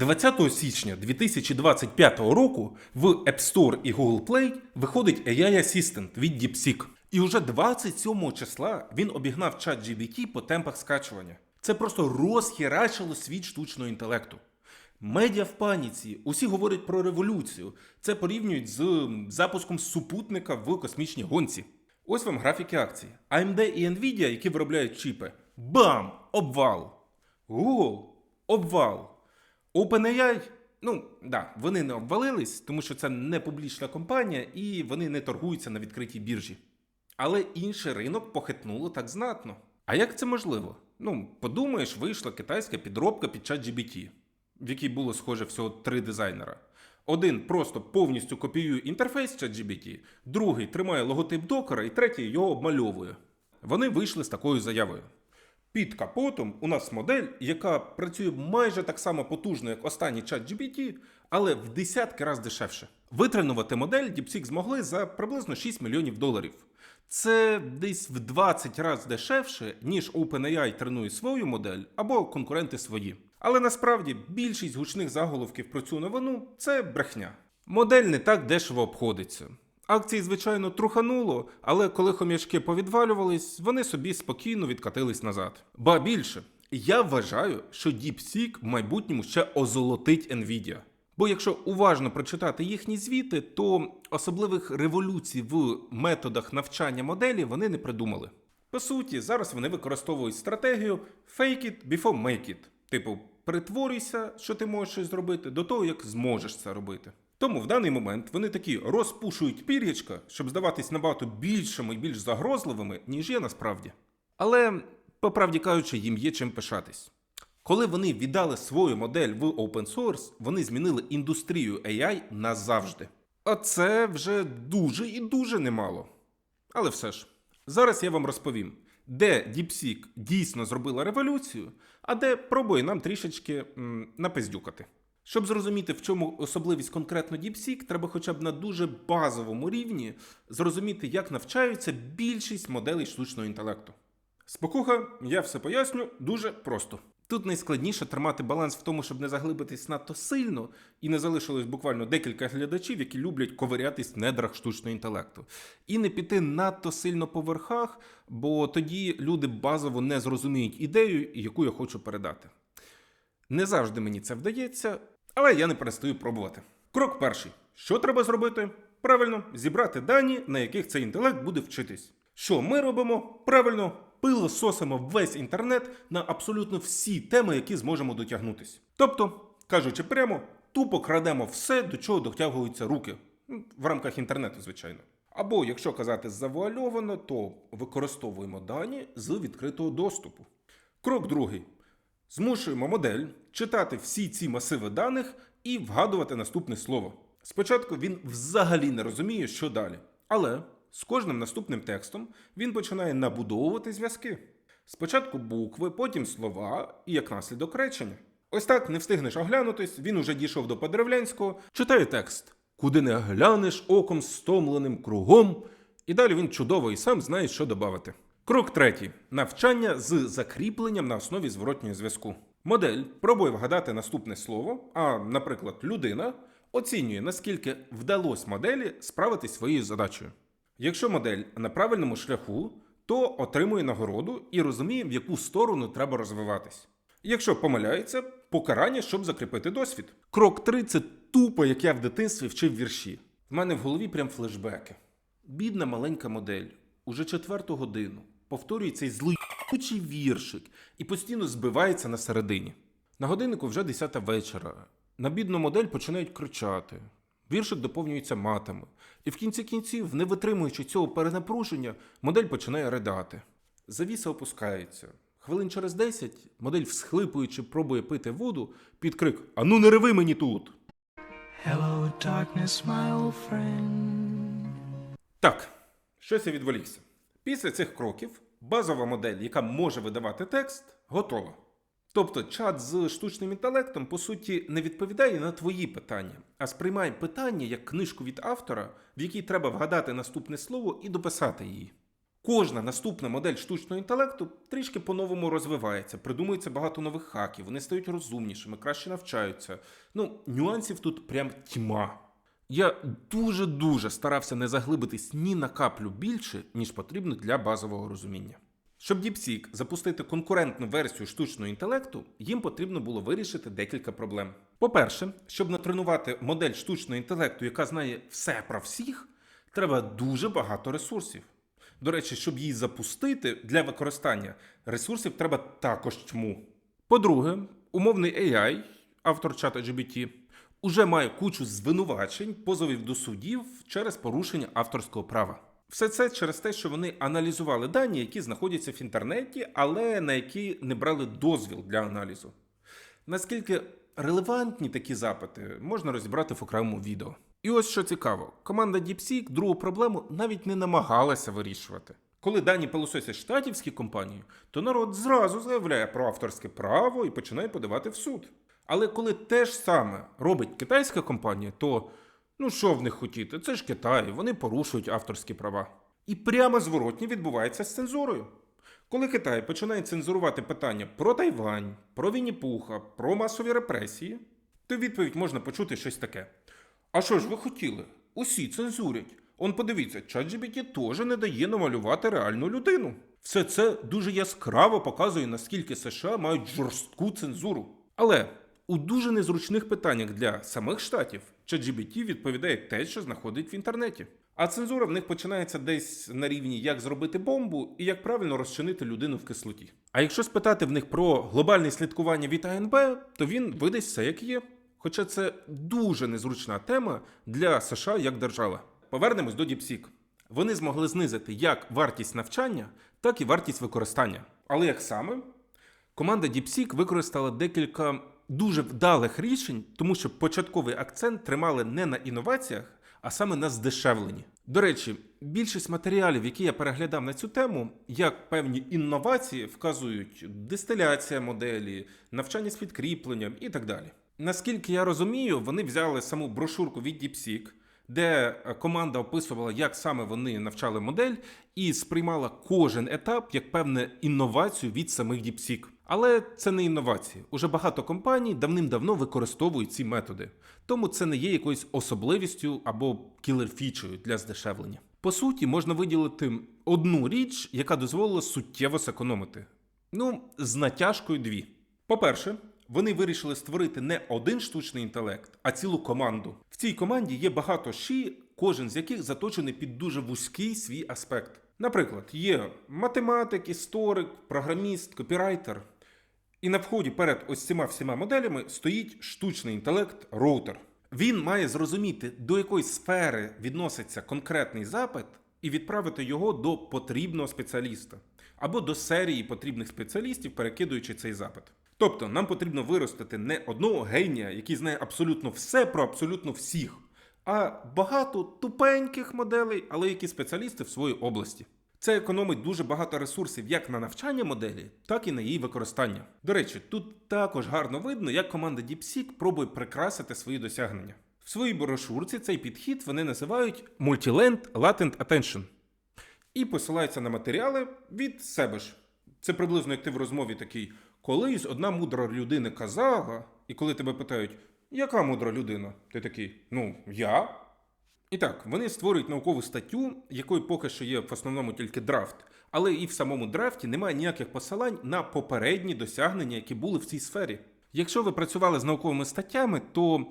20 січня 2025 року в App Store і Google Play виходить AI Assistant від DeepSeek. І уже 27 числа він обігнав чат GBT по темпах скачування. Це просто розхерачило світ штучного інтелекту. Медіа в паніці, усі говорять про революцію. Це порівнюють з запуском супутника в космічній гонці. Ось вам графіки акцій. AMD і Nvidia, які виробляють чіпи. Бам! Обвал! Google обвал. OpenAI, ну да, вони не обвалились, тому що це не публічна компанія і вони не торгуються на відкритій біржі. Але інший ринок похитнуло так знатно. А як це можливо? Ну, подумаєш, вийшла китайська підробка під GBT, в якій було схоже всього три дизайнера. Один просто повністю копіює інтерфейс ChatGPT, другий тримає логотип докера і третій його обмальовує. Вони вийшли з такою заявою. Під капотом у нас модель, яка працює майже так само потужно, як останній чат GPT, але в десятки разів дешевше. Витренувати модель DeepSeek змогли за приблизно 6 мільйонів доларів. Це десь в 20 разів дешевше, ніж OpenAI тренує свою модель або конкуренти свої. Але насправді більшість гучних заголовків про цю новину це брехня. Модель не так дешево обходиться. Акції, звичайно, трухануло, але коли хом'ячки повідвалювались, вони собі спокійно відкатились назад. Ба більше, я вважаю, що DeepSeek в майбутньому ще озолотить Nvidia. Бо якщо уважно прочитати їхні звіти, то особливих революцій в методах навчання моделі вони не придумали. По суті, зараз вони використовують стратегію fake it before make it. Типу, притворюйся, що ти можеш щось зробити, до того, як зможеш це робити. Тому в даний момент вони такі розпушують пір'ячка, щоб здаватись набагато більшими і більш загрозливими, ніж є насправді. Але, по правді кажучи, їм є чим пишатись. Коли вони віддали свою модель в open source, вони змінили індустрію AI назавжди. А це вже дуже і дуже немало. Але все ж, зараз я вам розповім, де DeepSeek дійсно зробила революцію, а де пробує нам трішечки м, напиздюкати. Щоб зрозуміти, в чому особливість конкретно DeepSeek, треба хоча б на дуже базовому рівні зрозуміти, як навчаються більшість моделей штучного інтелекту. Спокуха, я все поясню дуже просто. Тут найскладніше тримати баланс в тому, щоб не заглибитись надто сильно, і не залишилось буквально декілька глядачів, які люблять ковирятись в недрах штучного інтелекту. І не піти надто сильно по верхах, бо тоді люди базово не зрозуміють ідею, яку я хочу передати. Не завжди мені це вдається, але я не перестаю пробувати. Крок перший: що треба зробити? Правильно, зібрати дані, на яких цей інтелект буде вчитись. Що ми робимо? Правильно, пилососимо весь інтернет на абсолютно всі теми, які зможемо дотягнутись. Тобто, кажучи прямо, тупо крадемо все, до чого дотягуються руки. Ну, В рамках інтернету, звичайно. Або, якщо казати завуальовано, то використовуємо дані з відкритого доступу. Крок другий. Змушуємо модель читати всі ці масиви даних і вгадувати наступне слово. Спочатку він взагалі не розуміє, що далі. Але з кожним наступним текстом він починає набудовувати зв'язки. Спочатку букви, потім слова і як наслідок речення. Ось так не встигнеш оглянутись, він уже дійшов до Подревлянського, читає текст. Куди не глянеш оком стомленим кругом. І далі він чудово і сам знає, що додати. Крок третій: навчання з закріпленням на основі зворотнього зв'язку. Модель пробує вгадати наступне слово, а, наприклад, людина оцінює, наскільки вдалося моделі справитись своєю задачею. Якщо модель на правильному шляху, то отримує нагороду і розуміє, в яку сторону треба розвиватись. Якщо помиляється, покарання, щоб закріпити досвід. Крок 3 – це тупо, як я в дитинстві вчив вірші. В мене в голові прям флешбеки. Бідна маленька модель уже четверту годину повторює цей злий віршик і постійно збивається на середині. На годиннику вже 10 вечора. На бідну модель починають кричати. Віршик доповнюється матами. І в кінці кінців, не витримуючи цього перенапруження, модель починає ридати. Завіса опускається. Хвилин через 10 модель, всхлипуючи, пробує пити воду під крик Ану, не реви мені тут! Hello, darkness, my old friend. Так, щось я відволікся. Після цих кроків базова модель, яка може видавати текст, готова. Тобто чат з штучним інтелектом, по суті, не відповідає на твої питання, а сприймає питання як книжку від автора, в якій треба вгадати наступне слово і дописати її. Кожна наступна модель штучного інтелекту трішки по-новому розвивається, придумується багато нових хаків, вони стають розумнішими, краще навчаються. Ну, нюансів тут прям тьма. Я дуже-дуже старався не заглибитись ні на каплю більше, ніж потрібно для базового розуміння. Щоб DeepSeek запустити конкурентну версію штучного інтелекту, їм потрібно було вирішити декілька проблем. По-перше, щоб натренувати модель штучного інтелекту, яка знає все про всіх, треба дуже багато ресурсів. До речі, щоб її запустити для використання, ресурсів треба також тьму. По-друге, умовний AI, автор чата GBT, уже має кучу звинувачень, позовів до судів через порушення авторського права. Все це через те, що вони аналізували дані, які знаходяться в інтернеті, але на які не брали дозвіл для аналізу. Наскільки релевантні такі запити, можна розібрати в окремому відео. І ось що цікаво: команда DeepSeek другу проблему навіть не намагалася вирішувати. Коли дані пилососять штатівські компанії, то народ зразу заявляє про авторське право і починає подавати в суд. Але коли те ж саме робить китайська компанія, то ну що в них хотіти? Це ж Китай, вони порушують авторські права. І прямо зворотні відбувається з цензурою. Коли Китай починає цензурувати питання про Тайвань, про Вінні-Пуха, про масові репресії, то відповідь можна почути щось таке. А що ж ви хотіли? Усі цензурять. Он подивіться, ChatGPT теж не дає намалювати реальну людину. Все це дуже яскраво показує, наскільки США мають жорстку цензуру. Але у дуже незручних питаннях для самих штатів ChatGPT відповідає те, що знаходить в інтернеті. А цензура в них починається десь на рівні як зробити бомбу і як правильно розчинити людину в кислоті. А якщо спитати в них про глобальне слідкування від АНБ, то він видасть все як є. Хоча це дуже незручна тема для США як держави. Повернемось до DeepSeek. Вони змогли знизити як вартість навчання, так і вартість використання. Але як саме? Команда DeepSeek використала декілька дуже вдалих рішень, тому що початковий акцент тримали не на інноваціях, а саме на здешевленні. До речі, більшість матеріалів, які я переглядав на цю тему, як певні інновації вказують дистиляція моделі, навчання з підкріпленням і так далі. Наскільки я розумію, вони взяли саму брошурку від DeepSeek, де команда описувала, як саме вони навчали модель, і сприймала кожен етап як певну інновацію від самих DeepSeek. Але це не інновації. Уже багато компаній давним-давно використовують ці методи, тому це не є якоюсь особливістю або кілер-фічею для здешевлення. По суті, можна виділити одну річ, яка дозволила суттєво зекономити. Ну, з натяжкою дві. По-перше, вони вирішили створити не один штучний інтелект, а цілу команду. В цій команді є багато ші, кожен з яких заточений під дуже вузький свій аспект. Наприклад, є математик, історик, програміст, копірайтер. І на вході перед ось цими всіма моделями стоїть штучний інтелект роутер. Він має зрозуміти, до якої сфери відноситься конкретний запит, і відправити його до потрібного спеціаліста або до серії потрібних спеціалістів, перекидуючи цей запит. Тобто нам потрібно виростити не одного генія, який знає абсолютно все про абсолютно всіх, а багато тупеньких моделей, але які спеціалісти в своїй області. Це економить дуже багато ресурсів як на навчання моделі, так і на її використання. До речі, тут також гарно видно, як команда DeepSeek пробує прикрасити свої досягнення. В своїй брошурці цей підхід вони називають Multi-Land Latent Attention і посилаються на матеріали від себе ж. Це приблизно як ти в розмові такий. Колись одна мудра людина казала, і коли тебе питають, яка мудра людина? Ти такий, ну, я. І так, вони створюють наукову статтю, якої поки що є в основному тільки драфт, але і в самому драфті немає ніяких посилань на попередні досягнення, які були в цій сфері. Якщо ви працювали з науковими статтями, то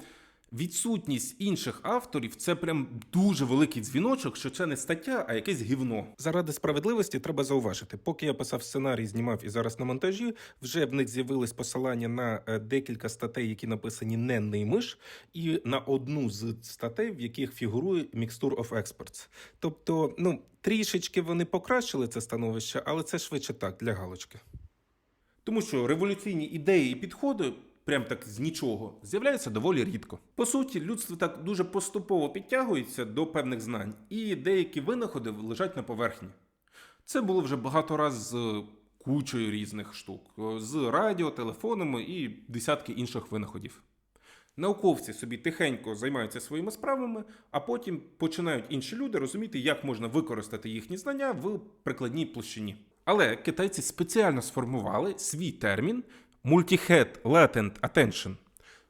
відсутність інших авторів це прям дуже великий дзвіночок, що це не стаття, а якесь гівно. Заради справедливості треба зауважити, поки я писав сценарій, знімав і зараз на монтажі, вже в них з'явились посилання на е, декілька статей, які написані не ними ж, і на одну з статей, в яких фігурує Mixture of Experts. Тобто, ну трішечки вони покращили це становище, але це швидше так для галочки. Тому що революційні ідеї і підходи, прям так з нічого, з'являються доволі рідко. По суті, людство так дуже поступово підтягується до певних знань, і деякі винаходи лежать на поверхні. Це було вже багато раз з кучою різних штук, з радіо, телефонами і десятки інших винаходів. Науковці собі тихенько займаються своїми справами, а потім починають інші люди розуміти, як можна використати їхні знання в прикладній площині. Але китайці спеціально сформували свій термін Multi-Head Latent Attention,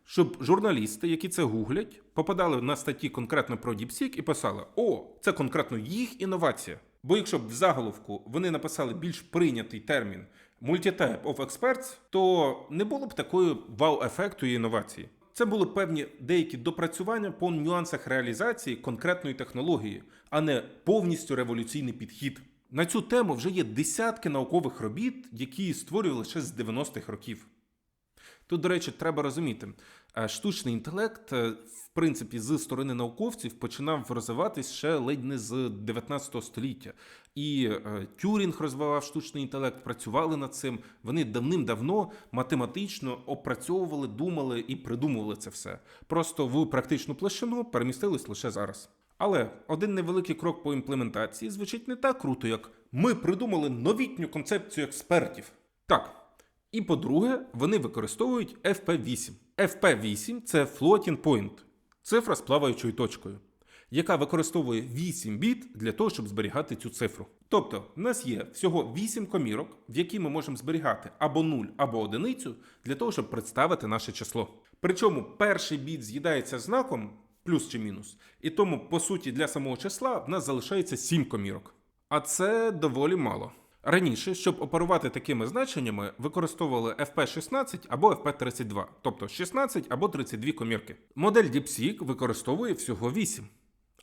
щоб журналісти, які це гуглять, попадали на статті конкретно про DeepSeek і писали: О, це конкретно їх інновація. Бо якщо б в заголовку вони написали більш прийнятий термін Multi-Type of Experts, то не було б такої вау-ефекту і інновації. Це були певні деякі допрацювання по нюансах реалізації конкретної технології, а не повністю революційний підхід. На цю тему вже є десятки наукових робіт, які створювали ще з 90-х років. Тут, до речі, треба розуміти, е, штучний інтелект, е, в принципі, з сторони науковців починав розвиватись ще ледь не з 19 століття. І е, Тюрінг розвивав штучний інтелект, працювали над цим. Вони давним-давно математично опрацьовували, думали і придумували це все. Просто в практичну площину перемістились лише зараз. Але один невеликий крок по імплементації звучить не так круто, як ми придумали новітню концепцію експертів. Так. І по-друге, вони використовують FP8. FP8 це Floating Point, цифра з плаваючою точкою, яка використовує 8 біт для того, щоб зберігати цю цифру. Тобто, в нас є всього 8 комірок, в які ми можемо зберігати або 0, або одиницю для того, щоб представити наше число. Причому перший біт з'їдається знаком плюс чи мінус, і тому, по суті, для самого числа в нас залишається 7 комірок. А це доволі мало. Раніше, щоб оперувати такими значеннями, використовували FP16 або FP32, тобто 16 або 32 комірки. Модель DeepSeek використовує всього 8.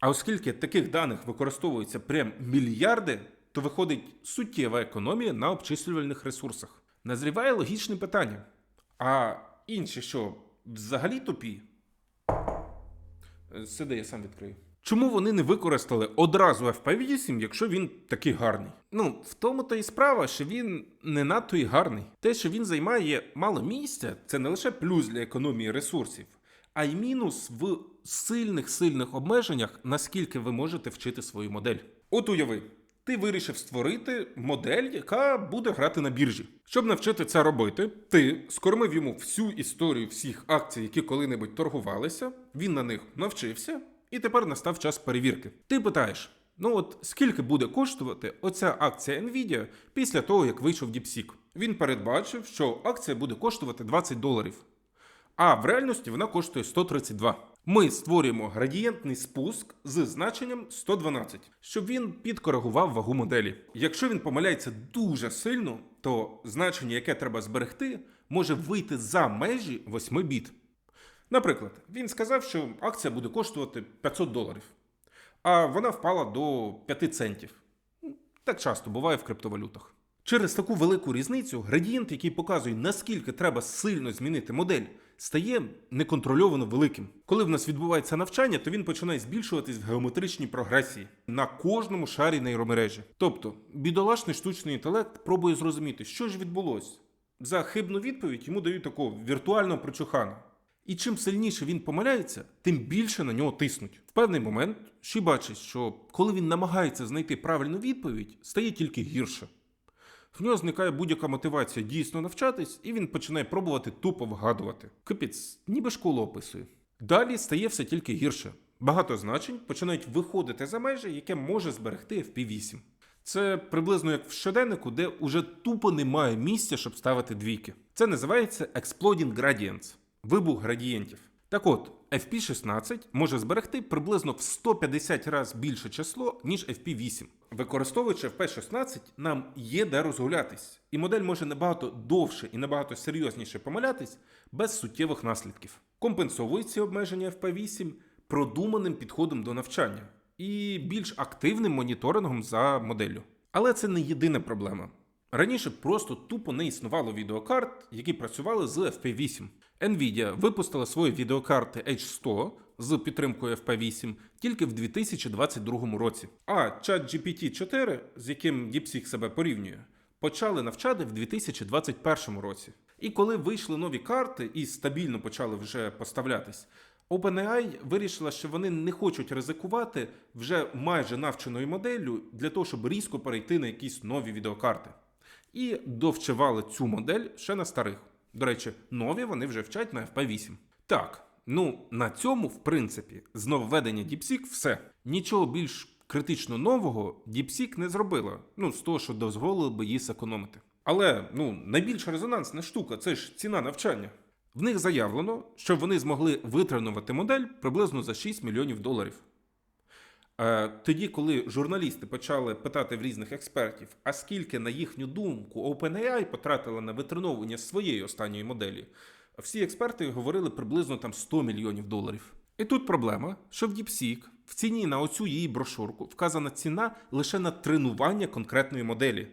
А оскільки таких даних використовується прям мільярди, то виходить суттєва економія на обчислювальних ресурсах. Назріває логічне питання. А інші що, взагалі тупі? Сиди, я сам відкрию. Чому вони не використали одразу FP8, якщо він такий гарний? Ну, в тому то і справа, що він не надто і гарний. Те, що він займає мало місця, це не лише плюс для економії ресурсів, а й мінус в сильних сильних обмеженнях, наскільки ви можете вчити свою модель. От уяви, ти вирішив створити модель, яка буде грати на біржі. Щоб навчити це робити, ти скормив йому всю історію всіх акцій, які коли-небудь торгувалися, він на них навчився, і тепер настав час перевірки. Ти питаєш: ну от скільки буде коштувати оця акція Nvidia після того, як вийшов DeepSeek? Він передбачив, що акція буде коштувати 20 доларів. А в реальності вона коштує 132. Ми створюємо градієнтний спуск з значенням 112, щоб він підкоригував вагу моделі. Якщо він помиляється дуже сильно, то значення, яке треба зберегти, може вийти за межі 8 біт. Наприклад, він сказав, що акція буде коштувати 500 доларів, а вона впала до 5 центів. Так часто буває в криптовалютах. Через таку велику різницю градієнт, який показує, наскільки треба сильно змінити модель, стає неконтрольовано великим. Коли в нас відбувається навчання, то він починає збільшуватись в геометричній прогресії на кожному шарі нейромережі. Тобто, бідолашний штучний інтелект пробує зрозуміти, що ж відбулося. За хибну відповідь йому дають такого віртуального прочухана. І чим сильніше він помиляється, тим більше на нього тиснуть. В певний момент Ші бачить, що коли він намагається знайти правильну відповідь, стає тільки гірше. В нього зникає будь-яка мотивація дійсно навчатись, і він починає пробувати тупо вгадувати. Капець, ніби школу описує. Далі стає все тільки гірше. Багато значень починають виходити за межі, яке може зберегти FP8. Це приблизно як в щоденнику, де уже тупо немає місця, щоб ставити двійки. Це називається Exploding Gradients вибух градієнтів. Так от, FP16 може зберегти приблизно в 150 разів більше число, ніж FP8. Використовуючи FP16, нам є де розгулятись, і модель може набагато довше і набагато серйозніше помилятись без суттєвих наслідків. Компенсовують ці обмеження FP8 продуманим підходом до навчання і більш активним моніторингом за моделлю. Але це не єдина проблема. Раніше просто тупо не існувало відеокарт, які працювали з FP8. Nvidia випустила свої відеокарти H100 з підтримкою FP8 тільки в 2022 році. А ChatGPT 4, з яким DeepSeek себе порівнює, почали навчати в 2021 році. І коли вийшли нові карти і стабільно почали вже поставлятись, OpenAI вирішила, що вони не хочуть ризикувати вже майже навченою моделлю для того, щоб різко перейти на якісь нові відеокарти. І довчивали цю модель ще на старих. До речі, нові вони вже вчать на FP8. Так, Ну, на цьому, в принципі, з нововведення DeepSeek все. Нічого більш критично нового DeepSeek не зробила. Ну, з того, що дозволило би їй зекономити. Але ну, найбільш резонансна штука це ж ціна навчання. В них заявлено, що вони змогли витренувати модель приблизно за 6 мільйонів доларів. Е, Тоді, коли журналісти почали питати в різних експертів, а скільки, на їхню думку, OpenAI потратила на витреновування своєї останньої моделі, всі експерти говорили приблизно там 100 мільйонів доларів. І тут проблема, що в DeepSeek в ціні на оцю її брошурку вказана ціна лише на тренування конкретної моделі,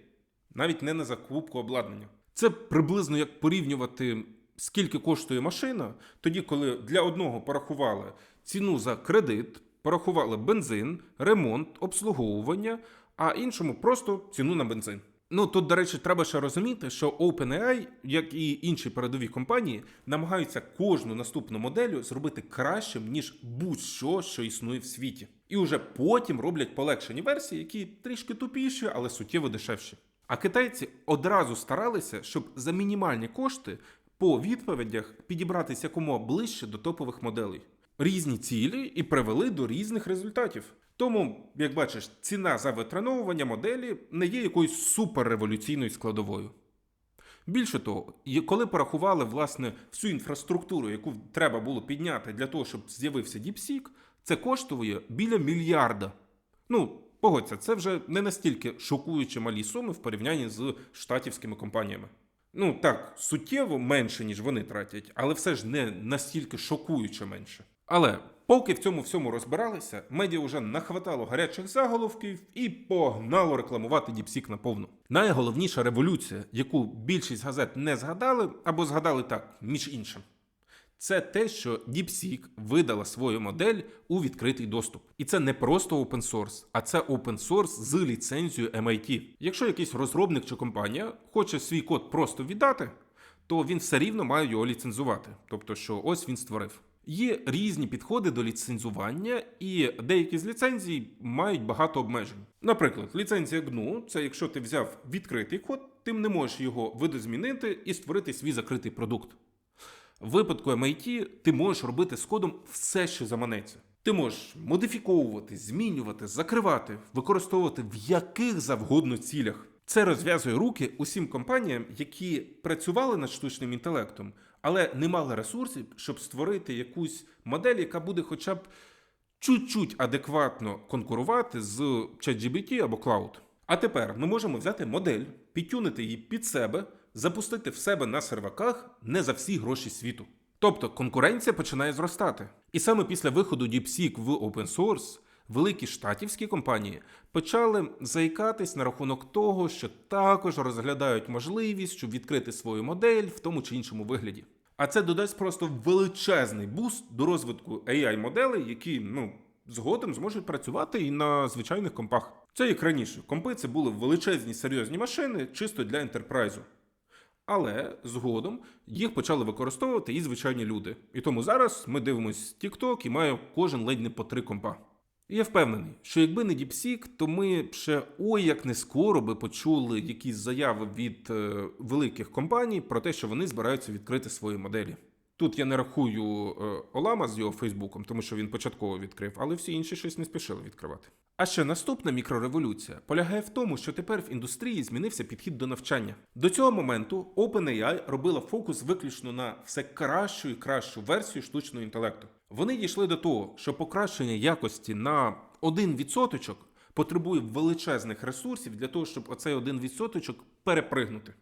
навіть не на закупку обладнання. Це приблизно як порівнювати, скільки коштує машина, тоді, коли для одного порахували ціну за кредит, порахували бензин, ремонт, обслуговування, а іншому просто ціну на бензин. Ну тут, до речі, треба ще розуміти, що OpenAI, як і інші передові компанії, намагаються кожну наступну моделю зробити кращим, ніж будь-що, що існує в світі. І вже потім роблять полегшені версії, які трішки тупіші, але суттєво дешевші. А китайці одразу старалися, щоб за мінімальні кошти по відповідях підібратися якомога ближче до топових моделей. Різні цілі і привели до різних результатів. Тому, як бачиш, ціна за витреновування моделі не є якоюсь суперреволюційною складовою. Більше того, коли порахували власне всю інфраструктуру, яку треба було підняти для того, щоб з'явився DeepSeek, це коштує біля мільярда. Ну, погодься, це вже не настільки шокуючі малі суми в порівнянні з штатівськими компаніями. Ну так, суттєво менше, ніж вони тратять, але все ж не настільки шокуюче менше. Але поки в цьому всьому розбиралися, медіа вже нахватало гарячих заголовків і погнало рекламувати DeepSeek наповну. Найголовніша революція, яку більшість газет не згадали або згадали так, між іншим. Це те, що DeepSeek видала свою модель у відкритий доступ. І це не просто open source, а це open source з ліцензією MIT. Якщо якийсь розробник чи компанія хоче свій код просто віддати, то він все рівно має його ліцензувати. Тобто, що ось він створив. Є різні підходи до ліцензування, і деякі з ліцензій мають багато обмежень. Наприклад, ліцензія GNU – це якщо ти взяв відкритий код, ти не можеш його видозмінити і створити свій закритий продукт. В випадку MIT ти можеш робити з кодом все, що заманеться. Ти можеш модифіковувати, змінювати, закривати, використовувати в яких завгодно цілях. Це розв'язує руки усім компаніям, які працювали над штучним інтелектом, але не мали ресурсів, щоб створити якусь модель, яка буде хоча б чуть-чуть адекватно конкурувати з ChatGPT або Cloud. А тепер ми можемо взяти модель, підтюнити її під себе, запустити в себе на серваках не за всі гроші світу. Тобто конкуренція починає зростати. І саме після виходу DeepSeek в open source великі штатівські компанії почали заїкатись на рахунок того, що також розглядають можливість, щоб відкрити свою модель в тому чи іншому вигляді. А це додасть просто величезний буст до розвитку AI-моделей, які ну згодом зможуть працювати і на звичайних компах. Це як раніше. Компи це були величезні серйозні машини, чисто для ентерпрайзу. Але згодом їх почали використовувати і звичайні люди. І тому зараз ми дивимось TikTok і має кожен ледь не по три компа. Я впевнений, що якби не Діпсік, то ми ще ой як не скоро би почули якісь заяви від е, великих компаній про те, що вони збираються відкрити свої моделі. Тут я не рахую е, Олама з його Фейсбуком, тому що він початково відкрив, але всі інші щось не спішили відкривати. А ще наступна мікрореволюція полягає в тому, що тепер в індустрії змінився підхід до навчання. До цього моменту OpenAI робила фокус виключно на все кращу і кращу версію штучного інтелекту. Вони дійшли до того, що покращення якості на 1% потребує величезних ресурсів для того, щоб оцей 1% перепригнути.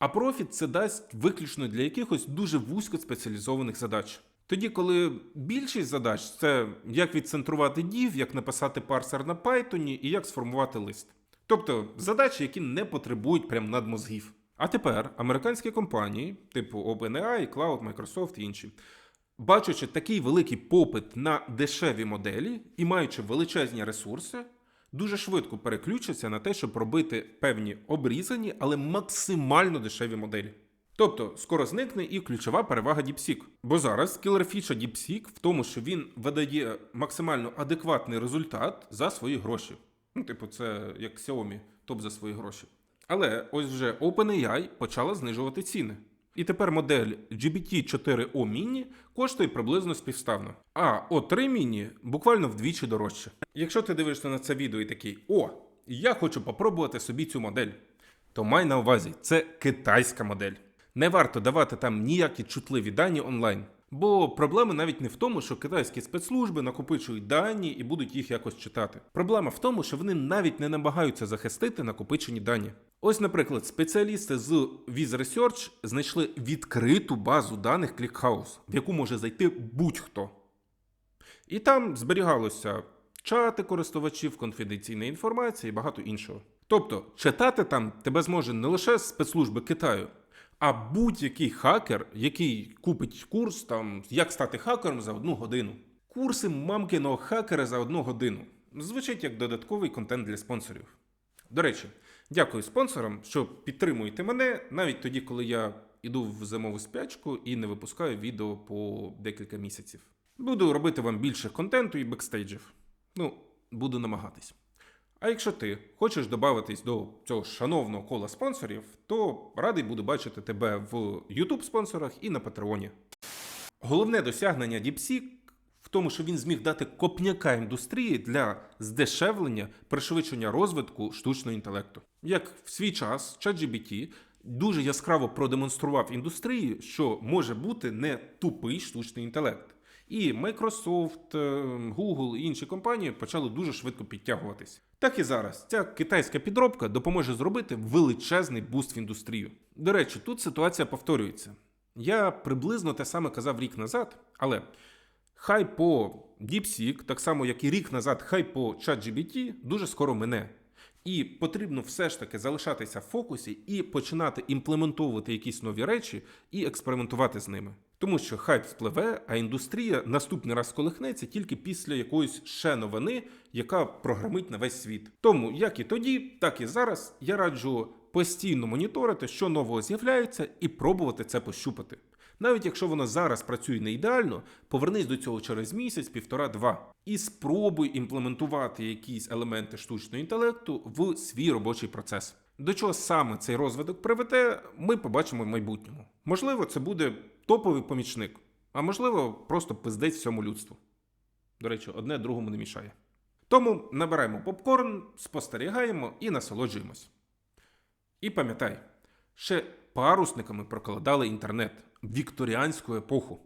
А профіт це дасть виключно для якихось дуже вузько спеціалізованих задач. Тоді, коли більшість задач це як відцентрувати div, як написати парсер на Python і як сформувати лист. Тобто задачі, які не потребують прям надмозгів. А тепер американські компанії, типу OpenAI, Cloud, Microsoft і інші, бачачи такий великий попит на дешеві моделі і маючи величезні ресурси, дуже швидко переключаться на те, щоб робити певні обрізані, але максимально дешеві моделі. Тобто скоро зникне і ключова перевага DeepSeek. Бо зараз кілер-фіша DeepSeek в тому, що він видає максимально адекватний результат за свої гроші. Ну, типу, це як Xiaomi, топ за свої гроші. Але ось вже OpenAI почала знижувати ціни. І тепер модель GBT4O Mini коштує приблизно співставно. А O3 Mini буквально вдвічі дорожче. Якщо ти дивишся на це відео і такий: О, я хочу попробувати собі цю модель, то май на увазі, це китайська модель. Не варто давати там ніякі чутливі дані онлайн. Бо проблема навіть не в тому, що китайські спецслужби накопичують дані і будуть їх якось читати. Проблема в тому, що вони навіть не намагаються захистити накопичені дані. Ось, наприклад, спеціалісти з Viz Research знайшли відкриту базу даних ClickHouse, в яку може зайти будь-хто. І там зберігалося чати користувачів, конфіденційна інформація і багато іншого. Тобто, читати там тебе зможе не лише спецслужби Китаю, а будь-який хакер, який купить курс там як стати хакером за одну годину. Курси мамкиного хакера за одну годину. Звучить як додатковий контент для спонсорів. До речі, дякую спонсорам, що підтримуєте мене навіть тоді, коли я іду в зимову спячку і не випускаю відео по декілька місяців. Буду робити вам більше контенту і бекстейджів. Ну, буду намагатись. А якщо ти хочеш додатись до цього шановного кола спонсорів, то радий буду бачити тебе в YouTube спонсорах і на Патреоні. Головне досягнення DeepSeek в тому, що він зміг дати копняка індустрії для здешевлення, пришвидшення розвитку штучного інтелекту. Як в свій час ChatGPT дуже яскраво продемонстрував індустрії, що може бути не тупий штучний інтелект. І Microsoft, е, Google і інші компанії почали дуже швидко підтягуватись. Так і зараз ця китайська підробка допоможе зробити величезний буст в індустрію. До речі, тут ситуація повторюється. Я приблизно те саме казав рік назад, але хай по DeepSeek, так само як і рік назад, хай по ChatGPT, дуже скоро мине. І потрібно все ж таки залишатися в фокусі і починати імплементовувати якісь нові речі і експериментувати з ними. Тому що хайп спливе, а індустрія наступний раз колихнеться тільки після якоїсь ще новини, яка програмить на весь світ. Тому як і тоді, так і зараз я раджу постійно моніторити, що нового з'являється, і пробувати це пощупати. Навіть якщо воно зараз працює не ідеально, повернись до цього через місяць, півтора-два, і спробуй імплементувати якісь елементи штучного інтелекту в свій робочий процес. До чого саме цей розвиток приведе, ми побачимо в майбутньому. Можливо, це буде топовий помічник, а можливо, просто пиздець всьому людству. До речі, одне другому не мішає. Тому набираємо попкорн, спостерігаємо і насолоджуємось. І пам'ятай, ще парусниками прокладали інтернет вікторіанську епоху.